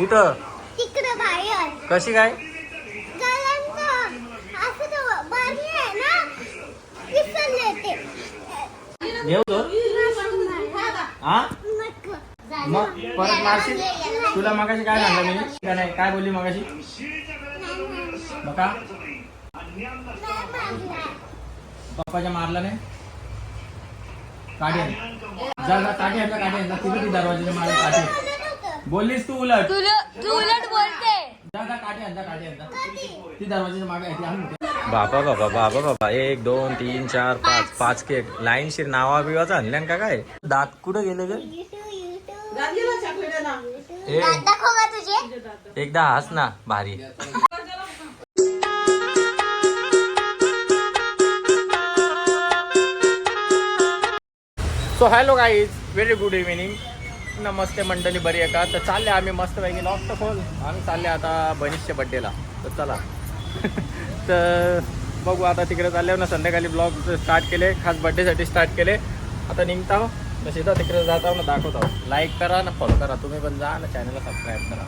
कुठं? तिकडं बाहेर. कशी काय? गलांचं असं तो बारी आहे ना विसरले ते. घेऊ तो. हा? नको. मग परत मारशील? तुला मगाशी काय सांगलं मी? का नाही? काय बोलली मगाशी? बघा पप्पाच्या मारला नाही? काढे जा जा काढे आणला तिथे ती दरवाजाच्या मागे बोललीस तू उलट. तू उलट बोलते. ती दरवाजाच्या मागे आहे ती आणून. बाबा बाबा बाबा बाबा. एक दोन तीन चार पाच. पाच. केक. लाईन शिर नावा बिवाचा आणल्यान का काय? दात कुठं गेले ग? एकदा हस ना भारी. So hello guys very good evening नमस्ते मंडळी बरी आहे का? तर चालले आम्ही मस्तपैकी लॉक तर खोल आम्ही चालले आता बनीशच्या बड्डेला तर चला. तर बघू आता तिकडे चालले ना संध्याकाळी ब्लॉग स्टार्ट केले खास बड्डेसाठी स्टार्ट केले. आता निघता हो. तर सीधा तिकडे जात आहो ना दाखवत आहो लाईक करा ना फॉलो करा. तुम्ही पण जा ना चॅनलला सबस्क्राईब करा.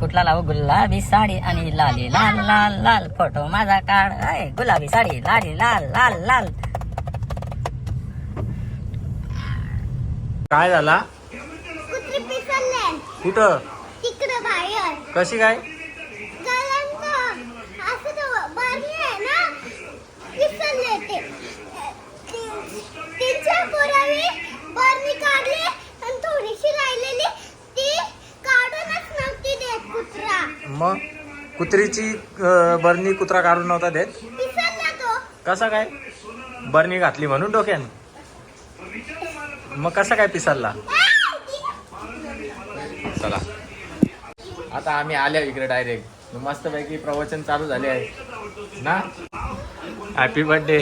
कुठला लावू? गुलाबी साडी आणि लाली लाल लाल लाल. फोटो माझा काढ. आहे गुलाबी साडी लाली लाल लाल लाल काय झाला कुत्री पिसरले कुठं तिकडं बाहेर कशी काय गलांचं असं तो बारी आहे ना विसरले ते तीनच्या पोरावी बरणी काढली आणि थोडीशी राहिलेली ती. काढूनच नव्हती देत कुत्रा. मग? कुत्रीची अं, बरणी कुत्रा काढून नव्हता देत? कसा काय? बरणी घातली म्हणून डोक्यान? मग कसा काय पिसालला चला. आता आम्ही आल्या इकडे डायरेक्ट मस्तपैकी प्रवचन चालू झाले आहे. ना? हॅपी बर्थडे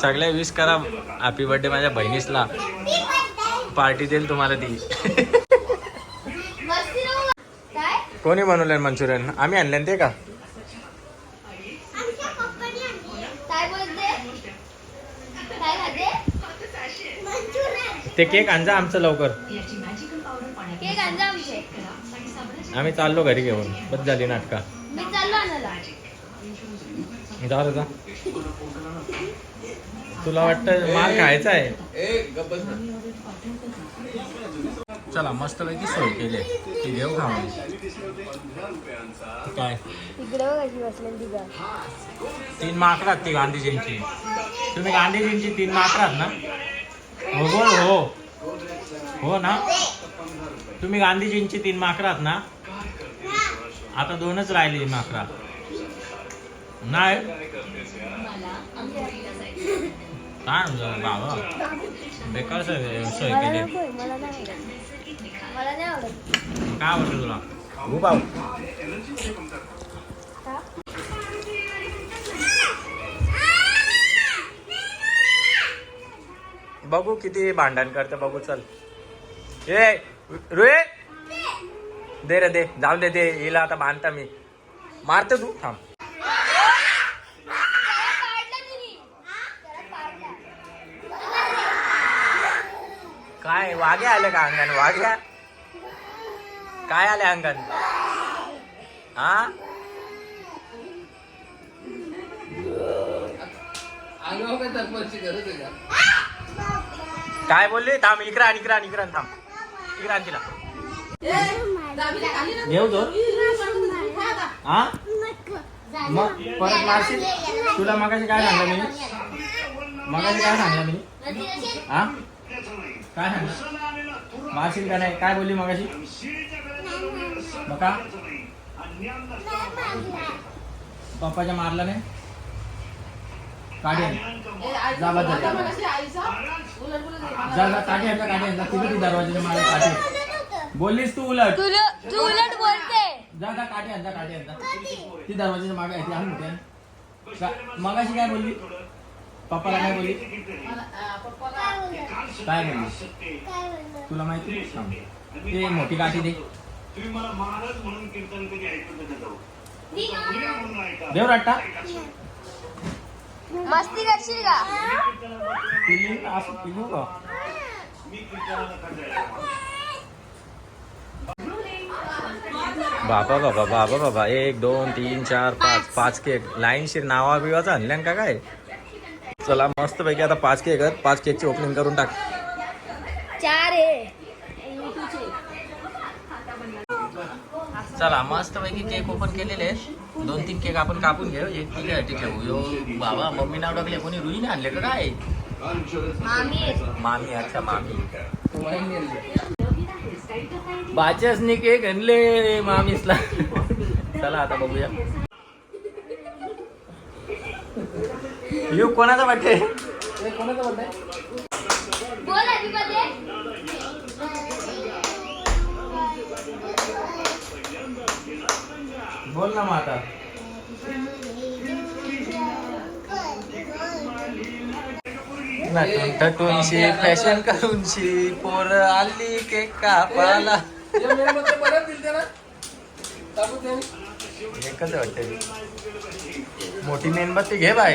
सगळे विश करा. हॅपी बर्थडे माझ्या बहिणीसला. पार्टी देईल तुम्हाला ती. कोणी बनवलं मंचुरियन? आम्ही आणले ते का आमच्या पप्पाने आणली काय बोलते काय खाते मंचुरियन ते केक आणजा आमचं लवकर. केक आणजा आमचे. आम्ही चाललो घरी घेऊन. बस झाली नाटका. मी चाललो आणायला. जा रे जा. तुला वाटतं मार खायचा आहे? चला मस्त पैकी सोय केली. आहे. ती घेऊ खाऊन. काय? तीन माकडात ती गांधीजींची. तुम्ही गांधीजींची तीन माकडात ना? हो बोल हो. हो ना? तुम्ही गांधीजींची तीन माकडात ना? आता दोनच राहिली माकरा नाही? काय बाबा? बेकार सोय केली. काय आवडतं तुला? बघू किती भांडण करते बघू चल. ए रुए दे रे दे. जाऊ दे दे. हिला आता बांधता मी. मारतो तू? थांब. काय वाघ्या आले का अंगण? वाघ्या काय आले अंगण? हा काय आहे का? काय बोलले? थांब इकडे आणि इकरा इकरा थांब. इकरा आण तिला घेऊ तो. हा? मग परत मारशील? तुला मगाशी काय सांगलं मी? मगाशी काय सांगलं मी? हा? काय सांगलं? मारशील का नाही? काय बोलली मगाशी? बघा पप्पाच्या मारला नाही? काढे जा बस जा जा जा काढे आणला काढे आणला तिथे ती दरवाजाच्या मागे काढे बोललीस तू उलट. तुला तू उलट बोलते. जा जा काढे काढे ती दरवाजाच्या मागे आहे ती आणून मगाशी काय बोलली? पप्पाला काय बोलली? काय बोलली? तुला माहिती. ते मोठी काठी दे. रट्टा मस्ती करशील का? बाबा बाबा बाबा बाबा एक दोन तीन चार पाच पाच केक. लाईनशी नावा बिवाचा आणल्यान का काय? चला मस्त पैकी आता पाच केक पाच केकची ओपनिंग करून टाक. चला मस्त पैकी केक ओपन केलेले आहेत. दोन तीन केक आपण कापून घेऊ. एक तिघासाठी ठेवू यो बाबा मम्मी नाव टाकले कोणी रुईने आणले का काय? मामी. मामी अच्छा मामी. बाच्यासनी केक आणले मामीसला. चला आता बघूया. यू कोणाचा वाटते बोल आधी बोल ना मग आता नटून टटूनशी फॅशन करूनशी पोर आली केक कापाला एकच वाटते. मोठी मेणबत्ती घे बाय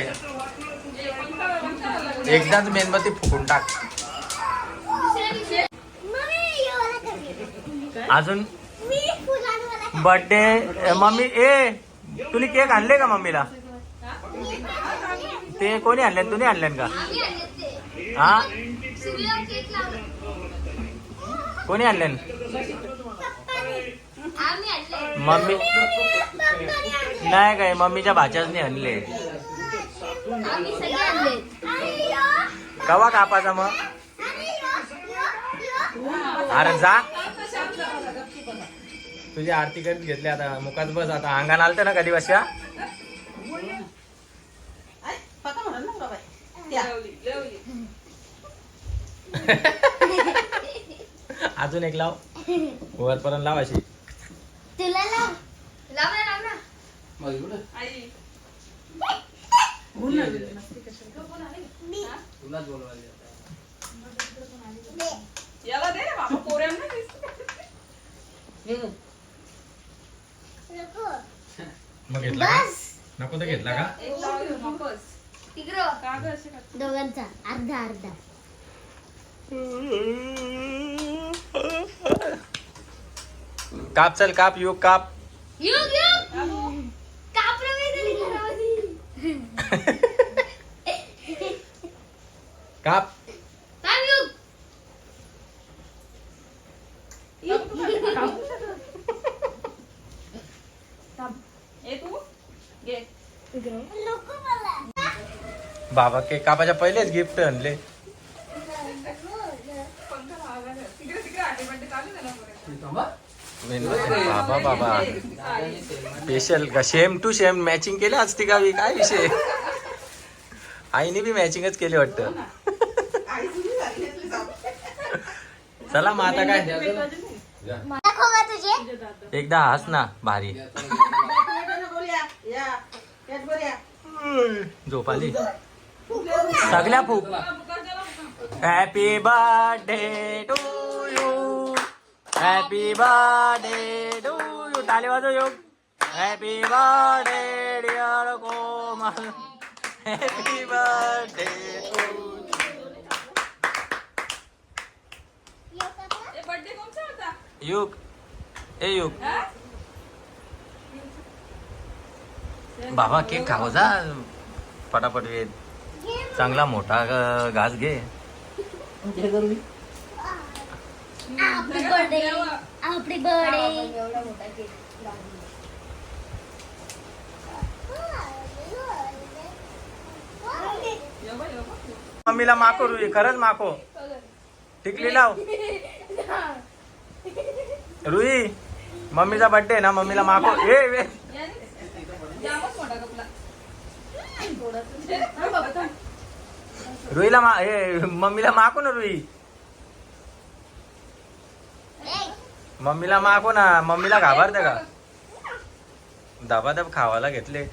एकदाच मेणबत्ती फुकून टाक. अजून बर्थडे मम्मी ए तुम्ही केक आणले का मम्मीला ते कोणी आणले? तुम्ही आणले का? हा? कोणी आणले? मम्मी नाही काय मम्मीच्या भाच्याचने आणले. कवा कापाचा मग? अरे जा. तुझी आरती करीत घेतली आता. मुखात बस आता. अंगण आलते ना कधी बसया अजून एक लाव. वरपर्यंत लाव अशी. तुला लाव. लाव ना लाव ना. मी. दे. याला दे बाबा पोऱ्यांना नको. मग घेतला का? बस. नको तर घेतला का? तिकडं? दोघांचा. अर्धा अर्धा. काप चल काप युग काप. युग युग कापलं मी तरी घरामध्ये. काप. थांब युग ए तू घे नको मला बाबा केक कापाच्या पहिलेच गिफ्ट आणले. पोरे. बाबा बाबा. स्पेशल का? सेम टू सेम मॅचिंग केलं आज ती गावी काय विषय? आईने बी मॅचिंगच केली वाटतं. चला मग आता काय? एकदा हस ना भारी. झोप आली सगळ्या फूक. Happy birthday to you happy birthday to you टाले वाजव योग. Happy birthday dear Komal. Happy birthday to Yug. ए युग हा? बाबा केक खाऊ जा. पटापट वेळ चांगला मोठा घास घे. आपली बर्थडे आपली बर्थडे एवढा मोठा केक ये बघ, ये बघ. मम्मीला माको रुई. खरंच माको टिकली लाव रुई मम्मीचा बर्थडे ना मम्मीला माको ए. याने जामच मोठा कपला हा बाबा थांब. रुईला मा ए मम्मीला माको ना रुई. मम्मीला माको ना. मम्मीला घाबरते का? दबादब खावायला घेतले.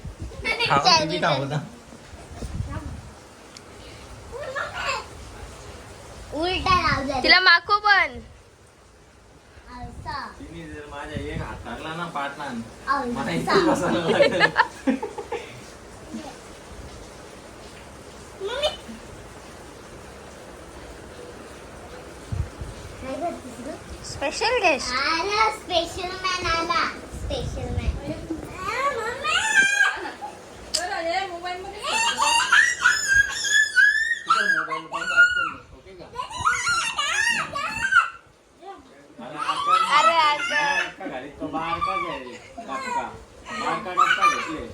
खावा तुम्ही खाऊ ना. उलटा लावला तिला माको पण. तिने जर माझ्या एक हात ना पाटला मला असा इथे बसायला लागलं. मम्मी. काय करतेस ग स्पेशल गेस्ट आला स्पेशल मॅन आला स्पेशल नाही तर हे मोबाईल मध्ये अरे असं घालीत तो कापका बारका डबका घेतले.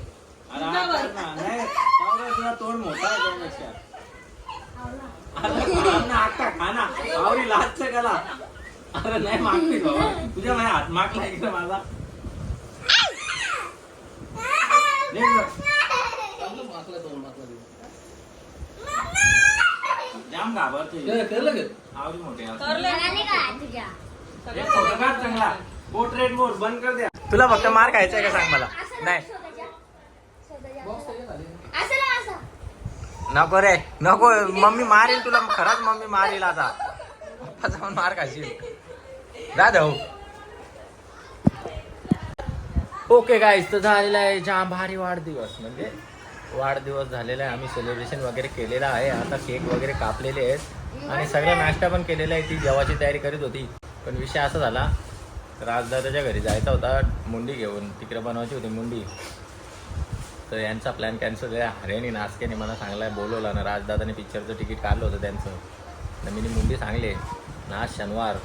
अरे हा कर ना. नाही तेवढं तुला तोंड मोठा आहे त्यापेक्षा. अरे खा ना, आता खा ना. आवरी लाजचं कला अरे नाही मागते बाबा तुझ्या माझ्या हात मागला इकडे माझा. ले गं. जाम घाबरते. आवरी मोठे असते. म्हणाले का तुझ्या? एक फोटो काढ चांगला. पोर्ट्रेट मोड बंद कर द्या. तुला फक्त मार खायचा आहे का सांग मला? नाही नको रे नको. मम्मी मारेल तुला खरंच मम्मी मारेल आता. पप्पा जाऊन मार खाशील. जा जाऊ. ओके गाईस तर झालेला आहे जाम भारी वाढदिवस. म्हणजे वाढदिवस झालेला आहे. आम्ही सेलिब्रेशन वगैरे केलेलं आहे. आता केक वगैरे कापलेले आहेत. आणि सगळ्या नाश्ता पण केलेला आहे. ती जेवाची तयारी करीत होती. पण विषय असा झाला राजदादाच्या घरी जायचा होता मुंडी घेऊन. तिकडे बनवायची होती मुंडी. तर यांचा प्लॅन कॅन्सल आहे हरेनी नाचकेने मला सांगलाय बोलवलं ना. राजदादाने पिक्चरचं तिकीट काढलं होतं त्यांचं. न मी मुंडी सांगले. ना आज शनिवार.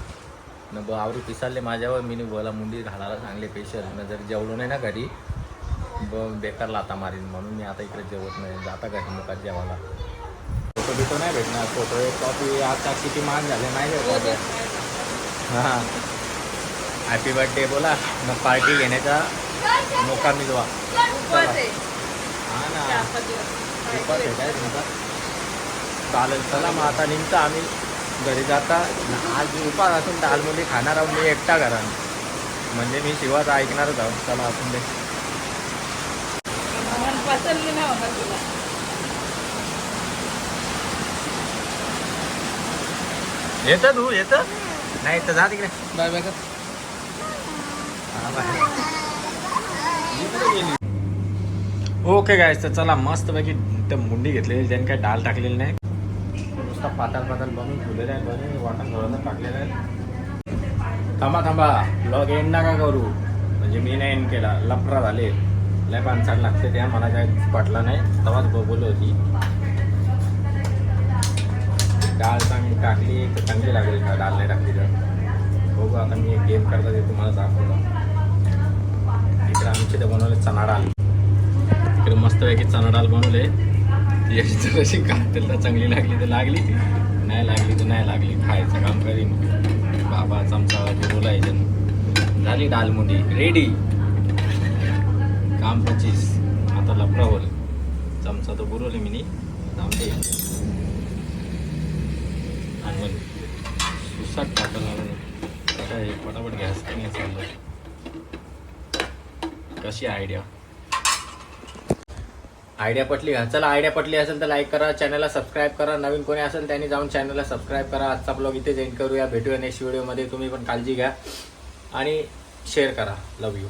न ब आवरी पिसालले माझ्यावर. मी बोला मुंडी घालायला सांगले स्पेशल न जर जेवलो नाही ना घरी ब बेकार लाता मारीन म्हणून मी आता इकडे जेवत नाही. जाता घरी मुखात जेवायला? फोटो बिटो नाही भेटणार. फोटो एक कॉपी आता किती महाग झाले नाही भेटणार. हां. हॅपी बर्थडे बोला. न पार्टी घेण्याचा मोका मिळवा. हा? चालेल चला मग आता निघता आम्ही. घरी जाता. आज उपास असून दालमुली खाणार आहोत मी एकटा घरात. म्हणजे मी शिवाच ऐकणारच आहोत. चला आपण दे येतं तू येतं? नाही तर जा तिकडे. बाय बाय ओके गायस तर चला मस्तपैकी त्या मुंडी घेतलेली त्यांनी काय डाल टाकलेली नाही. नुसता पाताल पाताल बनवून ठेवलेलं आहे बनवून वाटण थोडंसं टाकलेलं आहे. थांबा थांबा ब्लॉग एंड नका करू. म्हणजे मी नाही एंड केला लफरा झाले. लय पाणसाड लागते त्या मला काय पटला नाही. तेव्हाच बोलली होती. डाळ चांगली टाकली तर चांगली लागेल का? डाळ नाही टाकली तर. बघू आता मी एक गेम करता ते तुम्हाला दाखवतो. इकडे ते बनवले चणा डाळ इकडे मस्तपैकी चणा डाळ बनवले. याची जर अशी काटेल तर चांगली लागली तर लागली. नाही लागली तर नाही लागली. खायचं काम करीन. बाबा चमचा बोलायचं. झाली डालमुंडी रेडी काम पचीस आता लपरावर चमचा तर बुरवले मी जाऊन आणि सुसाट टाकायला काय पटापट गॅस नाही चाललं कशी आयडिया आयडिया पटली का? चला आयडिया पटली असेल तर लाईक करा चॅनलला सबस्क्राईब करा. नवीन कोणी असेल त्यांनी जाऊन चॅनलला सबस्क्राईब करा. आजचा ब्लॉग इथेच एंड करूया. भेटूया नेक्स्ट व्हिडिओमध्ये तुम्ही पण काळजी घ्या. आणि शेअर करा. लव यू